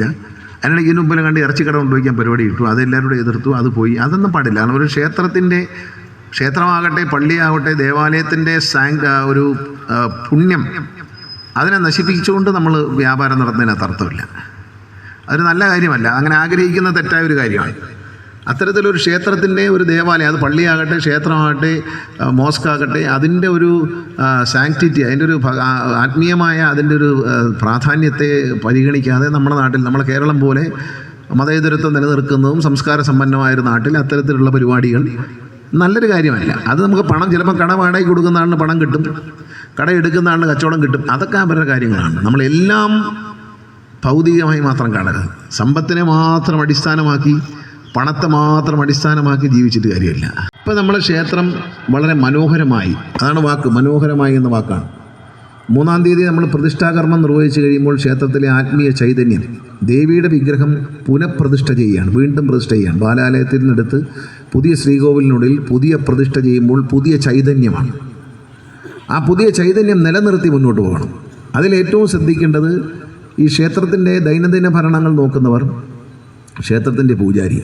പരിപാടിയില്ല അതിനിടയ്ക്ക് ഇതിനു മുമ്പിലും കണ്ട് ഇറച്ചിക്കട കൊണ്ടുപോയിക്കാൻ പരിപാടി ഇട്ടു. അതെല്ലാവരും കൂടെ എതിർത്തു. അത് പോയി. അതൊന്നും പാടില്ല. കാരണം ഒരു ക്ഷേത്രത്തിന്റെ ക്ഷേത്രമാകട്ടെ പള്ളിയാകട്ടെ ദേവാലയത്തിന്റെ സാങ് ഒരു പുണ്യം അതിനെ നശിപ്പിച്ചുകൊണ്ട് നമ്മൾ വ്യാപാരം നടത്തുന്നതിനകത്ത് അർത്ഥമില്ല. അതൊരു നല്ല കാര്യമല്ല. അങ്ങനെ ആഗ്രഹിക്കുന്ന തെറ്റായ ഒരു കാര്യമാണ്. അത്തരത്തിലൊരു ക്ഷേത്രത്തിന്റെ ഒരു ദേവാലയം അത് പള്ളിയാകട്ടെ ക്ഷേത്രമാകട്ടെ മോസ്ക് മോസ്കാകട്ടെ അതിന്റെ ഒരു സാങ്ക്ടിറ്റി അതിന്റെ ഒരു ആത്മീയമായ അതിന്റെ ഒരു പ്രാധാന്യത്തെ പരിഗണിക്കാതെ നമ്മുടെ നാട്ടിൽ നമ്മുടെ കേരളം പോലെ മതേതരത്വം നിലനിർക്കുന്നതും സംസ്കാര സമ്പന്നമായ ഒരു നാട്ടിൽ അത്തരത്തിലുള്ള പരിപാടികൾ നല്ലൊരു കാര്യമല്ല. അത് നമുക്ക് പണം ചിലപ്പോൾ കട വാടകയ്ക്ക് കൊടുക്കുന്ന ആളിന് പണം കിട്ടും കട എടുക്കുന്ന ആളിന് കച്ചവടം കിട്ടും അതൊക്കെ അവരുടെ കാര്യങ്ങളാണ്. നമ്മളെല്ലാം ഭൗതികമായി മാത്രം കാണരുത്. സമ്പത്തിനെ മാത്രം അടിസ്ഥാനമാക്കി പണത്തെ മാത്രം അടിസ്ഥാനമാക്കി ജീവിച്ചിട്ട് കാര്യമില്ല. ഇപ്പം നമ്മളെ ക്ഷേത്രം വളരെ മനോഹരമായി അതാണ് വാക്ക് മനോഹരമായി എന്ന വാക്കാണ്. മൂന്നാം തീയതി നമ്മൾ പ്രതിഷ്ഠാകർമ്മം നിർവഹിച്ചു കഴിയുമ്പോൾ ക്ഷേത്രത്തിലെ ആത്മീയ ചൈതന്യം ദേവിയുടെ വിഗ്രഹം പുനഃപ്രതിഷ്ഠ ചെയ്യുകയാണ് വീണ്ടും പ്രതിഷ്ഠ ചെയ്യുകയാണ്. ബാലാലയത്തിൽ നിന്നെടുത്ത് പുതിയ ശ്രീകോവിലിനുള്ളിൽ പുതിയ പ്രതിഷ്ഠ ചെയ്യുമ്പോൾ പുതിയ ചൈതന്യമാണ്. ആ പുതിയ ചൈതന്യം നിലനിർത്തി മുന്നോട്ട് പോകണം. അതിലേറ്റവും ശ്രദ്ധിക്കേണ്ടത് ഈ ക്ഷേത്രത്തിന്റെ ദൈനംദിന ഭരണങ്ങൾ നോക്കുന്നവർ ക്ഷേത്രത്തിന്റെ പൂജാരി.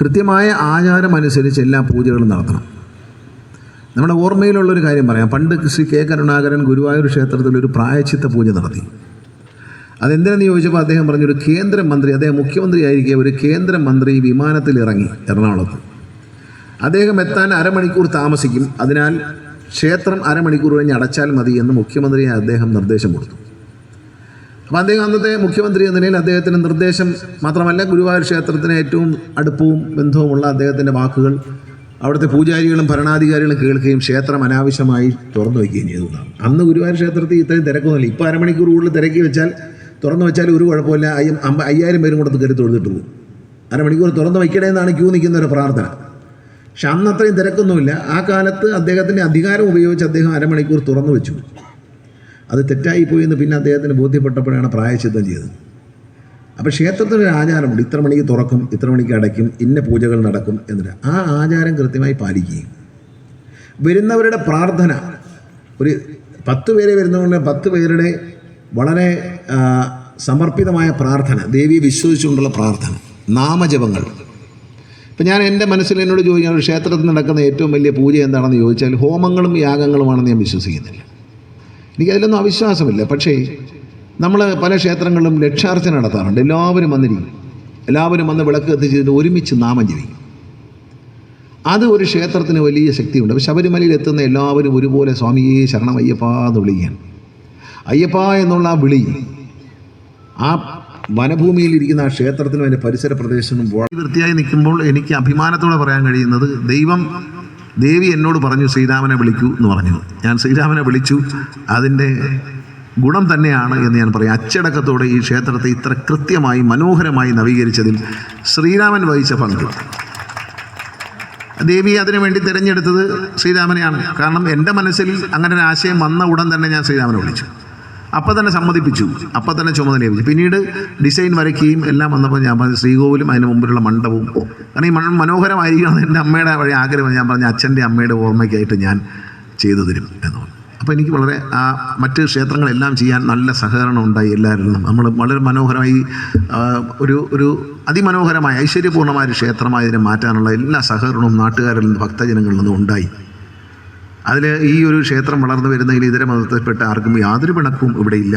കൃത്യമായ ആചാരം അനുസരിച്ച് എല്ലാ പൂജകളും നടത്തണം. നമ്മുടെ ഓർമ്മയിലുള്ളൊരു കാര്യം പറയാം. പണ്ട് ശ്രീ കെ കരുണാകരൻ ഗുരുവായൂർ ക്ഷേത്രത്തിൽ ഒരു പ്രായച്ചിത്ത പൂജ നടത്തി. അതെന്തിനെന്ന് ചോദിച്ചപ്പോൾ അദ്ദേഹം പറഞ്ഞു ഒരു കേന്ദ്രമന്ത്രി അദ്ദേഹം മുഖ്യമന്ത്രി ആയിരിക്കെ ഒരു കേന്ദ്രമന്ത്രി വിമാനത്തിൽ ഇറങ്ങി എറണാകുളത്ത്. അദ്ദേഹം എത്താൻ അരമണിക്കൂർ താമസിക്കും. അതിനാൽ ക്ഷേത്രം അരമണിക്കൂർ കഴിഞ്ഞ് അടച്ചാൽ മതി എന്ന് മുഖ്യമന്ത്രിയെ അദ്ദേഹം നിർദ്ദേശം കൊടുത്തു. അപ്പോൾ അദ്ദേഹം അന്നത്തെ മുഖ്യമന്ത്രി എന്ന നിലയിൽ അദ്ദേഹത്തിന്റെ നിർദ്ദേശം മാത്രമല്ല ഗുരുവായൂർ ക്ഷേത്രത്തിന് ഏറ്റവും അടുപ്പവും ബന്ധവുമുള്ള അദ്ദേഹത്തിന്റെ വാക്കുകൾ അവിടുത്തെ പൂജാരികളും ഭരണാധികാരികളും കേൾക്കുകയും ക്ഷേത്രം അനാവശ്യമായി തുറന്നു വയ്ക്കുകയും ചെയ്തു എന്നാണ്. അന്ന് ഗുരുവായൂർ ക്ഷേത്രത്തിൽ ഇത്രയും തിരക്കൊന്നുമില്ല. ഇപ്പോൾ അരമണിക്കൂർ കൂടുതൽ തിരക്കി വെച്ചാൽ തുറന്നു വെച്ചാൽ ഒരു കുഴപ്പമില്ല. അയ്യം അമ്പ അയ്യായിരം പേരും കൂടെ കയറി തൊഴുതിട്ട് പോകും. അരമണിക്കൂർ തുറന്നു വയ്ക്കണേ എന്നാണ് ക്യൂ നിൽക്കുന്ന ഒരു പ്രാർത്ഥന. പക്ഷെ അന്ന് അത്രയും തിരക്കൊന്നുമില്ല. ആ കാലത്ത് അദ്ദേഹത്തിന്റെ അധികാരം ഉപയോഗിച്ച് അദ്ദേഹം അരമണിക്കൂർ തുറന്നു വെച്ചു. അത് തെറ്റായിപ്പോയി എന്ന് പിന്നെ അദ്ദേഹത്തിന് ബോധ്യപ്പെട്ടപ്പോഴാണ് പ്രായശിദ്ധം ചെയ്തത്. അപ്പോൾ ക്ഷേത്രത്തിന് ഒരു ആചാരമുണ്ട്. ഇത്ര മണിക്ക് തുറക്കും ഇത്ര മണിക്ക് അടയ്ക്കും ഇന്ന പൂജകൾ നടക്കും എന്നിട്ട് ആ ആചാരം കൃത്യമായി പാലിക്കുകയും. വരുന്നവരുടെ പ്രാർത്ഥന ഒരു പത്ത് പേരെ വരുന്നവരുടെ പത്ത് പേരുടെ വളരെ സമർപ്പിതമായ പ്രാർത്ഥന ദേവിയെ വിശ്വസിച്ചുകൊണ്ടുള്ള പ്രാർത്ഥന നാമജപങ്ങൾ. ഇപ്പം ഞാൻ എന്റെ മനസ്സിൽ എന്നോട് ചോദിക്കാൻ ഒരു ക്ഷേത്രത്തിൽ നടക്കുന്ന ഏറ്റവും വലിയ പൂജ എന്താണെന്ന് ചോദിച്ചാൽ ഹോമങ്ങളും യാഗങ്ങളുമാണെന്ന് ഞാൻ വിശ്വസിക്കുന്നില്ല. എനിക്കതിലൊന്നും അവിശ്വാസമില്ല. പക്ഷേ നമ്മൾ പല ക്ഷേത്രങ്ങളിലും ലക്ഷാർച്ചന നടത്താറുണ്ട്. എല്ലാവരും വന്നിരിക്കും. എല്ലാവരും വന്ന് വിളക്ക് കത്തിച്ചിട്ട് ഒരുമിച്ച് നാമം ജപിക്കും. അത് ഒരു ക്ഷേത്രത്തിന് വലിയ ശക്തിയുണ്ട്. അപ്പോൾ ശബരിമലയിൽ എത്തുന്ന എല്ലാവരും ഒരുപോലെ സ്വാമിയെ ശരണം അയ്യപ്പ എന്ന് വിളിക്കുകയാണ്. അയ്യപ്പ എന്നുള്ള ആ വിളി ആ വനഭൂമിയിൽ ഇരിക്കുന്ന ആ ക്ഷേത്രത്തിനും അതിന്റെ പരിസര പ്രദേശത്തിനും വൃത്തിയായി നിൽക്കുമ്പോൾ എനിക്ക് അഭിമാനത്തോടെ പറയാൻ കഴിയുന്നത് ദൈവം ദേവി എന്നോട് പറഞ്ഞു ശ്രീരാമനെ വിളിക്കൂ എന്ന് പറഞ്ഞു. ഞാൻ ശ്രീരാമനെ വിളിച്ചു. അതിന്റെ ഗുണം തന്നെയാണ് എന്ന് ഞാൻ പറയും. അച്ചടക്കത്തോടെ ഈ ക്ഷേത്രത്തെ ഇത്ര കൃത്യമായി മനോഹരമായി നവീകരിച്ചതിൽ ശ്രീരാമൻ വഹിച്ച പങ്ക് ദേവി അതിനു വേണ്ടി തിരഞ്ഞെടുത്തത് ശ്രീരാമനെയാണ് കാരണം എന്റെ മനസ്സിൽ അങ്ങനെ ഒരു ആശയം വന്ന ഉടൻ തന്നെ ഞാൻ ശ്രീരാമനെ വിളിച്ചു. അപ്പം തന്നെ സമ്മതിപ്പിച്ചു. അപ്പം തന്നെ ചുമതല ഏൽപ്പിച്ചു. പിന്നീട് ഡിസൈൻ വരയ്ക്കുകയും എല്ലാം വന്നപ്പോൾ ഞാൻ പറഞ്ഞു ശ്രീകോവിലും അതിന് മുമ്പിലുള്ള മണ്ഡപവും കാരണം ഈ മൺ മനോഹരമായിരിക്കണം എന്റെ അമ്മയുടെ വഴി ആഗ്രഹം. ഞാൻ പറഞ്ഞു അച്ഛന്റെ അമ്മയുടെ ഓർമ്മയ്ക്കായിട്ട് ഞാൻ ചെയ്തു തരും എന്ന് പറഞ്ഞു. അപ്പോൾ എനിക്ക് വളരെ ആ മറ്റ് ക്ഷേത്രങ്ങളെല്ലാം ചെയ്യാൻ നല്ല സഹകരണം ഉണ്ടായി എല്ലാവരിൽ നമ്മൾ വളരെ മനോഹരമായി ഒരു ഒരു അതിമനോഹരമായ ഐശ്വര്യപൂർണമായ ഒരു ക്ഷേത്രമായി ഇതിനെ മാറ്റാനുള്ള എല്ലാ സഹകരണവും നാട്ടുകാരിൽ നിന്ന് ഭക്തജനങ്ങളിൽ നിന്നും ഉണ്ടായി. അതിൽ ഈ ഒരു ക്ഷേത്രം വളർന്നു വരുന്നതിൽ ഇതര മതത്തിൽപ്പെട്ട ആർക്കും യാതൊരു പിണക്കവും ഇവിടെയില്ല